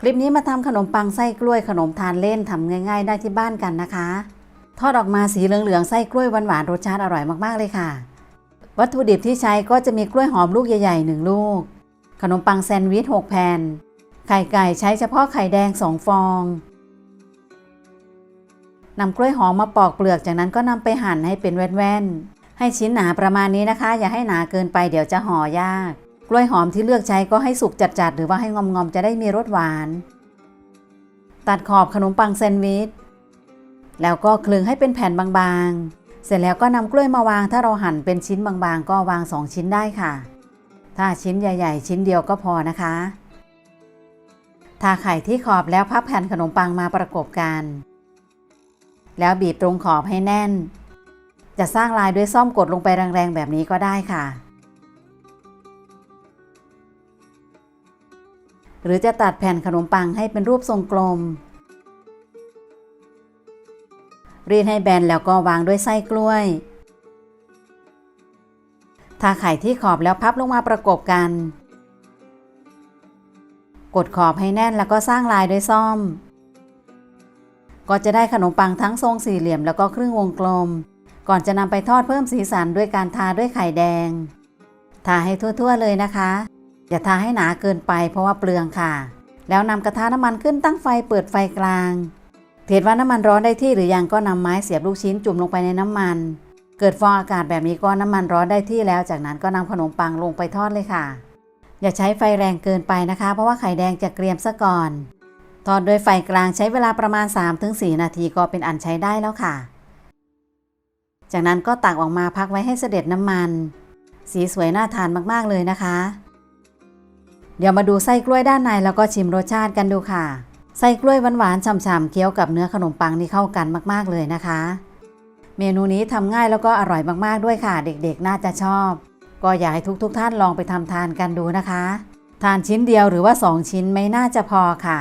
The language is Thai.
คลิปนี้มาทำขนมปังไส้กล้วยขนมทานเล่นทำง่าย ๆ ได้ที่บ้านกันนะคะ ทอดออกมาสีเหลืองๆไส้กล้วยหวานๆรสชาติอร่อยมากๆเลยค่ะ วัตถุดิบที่ใช้ก็จะมีกล้วยหอมลูกใหญ่ๆ1ลูก ขนมปังแซนด์วิช6แผ่นไข่ไก่ใช้เฉพาะไข่แดง 2 ฟองนำกล้วยหอมมาปอกเปลือกจากนั้นก็นำไปหั่นให้เป็นแว่นๆให้ชิ้นหนาประมาณนี้นะคะ อย่าให้หนาเกินไปเดี๋ยวจะห่อยาก กล้วยหอมที่เลือกใช้ก็ให้สุกจัดๆ หรือว่าให้งอมๆ จะได้มีรสหวาน ตัดขอบขนมปังแซนด์วิช แล้วก็คลึงให้เป็นแผ่นบางๆ เสร็จแล้วก็นำกล้วยมาวาง ถ้าเราหั่นเป็นชิ้นบางๆ ก็วาง 2 ชิ้นได้ค่ะ ถ้าชิ้นใหญ่ ๆ ชิ้นเดียวก็พอนะคะ ทาไข่ที่ขอบแล้วพับแผ่นขนมปังมาประกบกัน แล้วบีบตรงขอบให้แน่น จะสร้างลายด้วยซ่อมกดลงไปแรงๆ แบบนี้ก็ได้ค่ะ หรือจะตัดแผ่นขนมปังให้เป็นรูปทรงกลม รีดให้แบนแล้วก็วางด้วยไส้กล้วย ทาไข่ที่ขอบแล้วพับลงมาประกบกัน กดขอบให้แน่นแล้วก็สร้างลายด้วยซ่อม ก็จะได้ขนมปังทั้งทรงสี่เหลี่ยมแล้วก็ครึ่งวงกลม ก่อนจะนำไปทอดเพิ่มสีสันด้วยการทาด้วยไข่แดง ทาให้ทั่วๆเลยนะคะ อย่าทาให้หนาเกินไปเพราะว่าเปลืองค่ะ แล้วนำกระทะน้ำมันขึ้นตั้งไฟเปิดไฟกลางเห็นว่าน้ำมันร้อนได้ที่หรือยังก็นำไม้เสียบลูกชิ้นจุ่มลงไปในน้ำมัน เกิดฟองอากาศแบบนี้ก็น้ำมันร้อนได้ที่แล้ว จากนั้นก็นำขนมปังลงไปทอดเลยค่ะ อย่าใช้ไฟแรงเกินไปนะคะ เพราะว่าไข่แดงจะเกรียมซะก่อน ทอดด้วยไฟกลางใช้เวลาประมาณ 3-4 นาทีก็เป็นอันใช้ได้แล้วค่ะ จากนั้นก็ตักออกมาพักไว้ให้เสด็จน้ำมัน สีสวยน่าทานมากๆเลยนะคะ เดี๋ยวมาดูไส้กล้วยด้านในแล้วก็ชิมรสชาติกันดูค่ะ ไส้กล้วยหวานๆฉ่ำๆเคี้ยวกับเนื้อขนมปังนี่เข้ากันมากๆเลยนะคะ เมนูนี้ทำง่ายแล้วก็อร่อยมากๆด้วยค่ะ เด็กๆน่าจะชอบ ก็อยากให้ทุกๆท่านลองไปทำทานกันดูนะคะ ทานชิ้นเดียวหรือว่า 2 ชิ้นไม่น่าจะพอค่ะ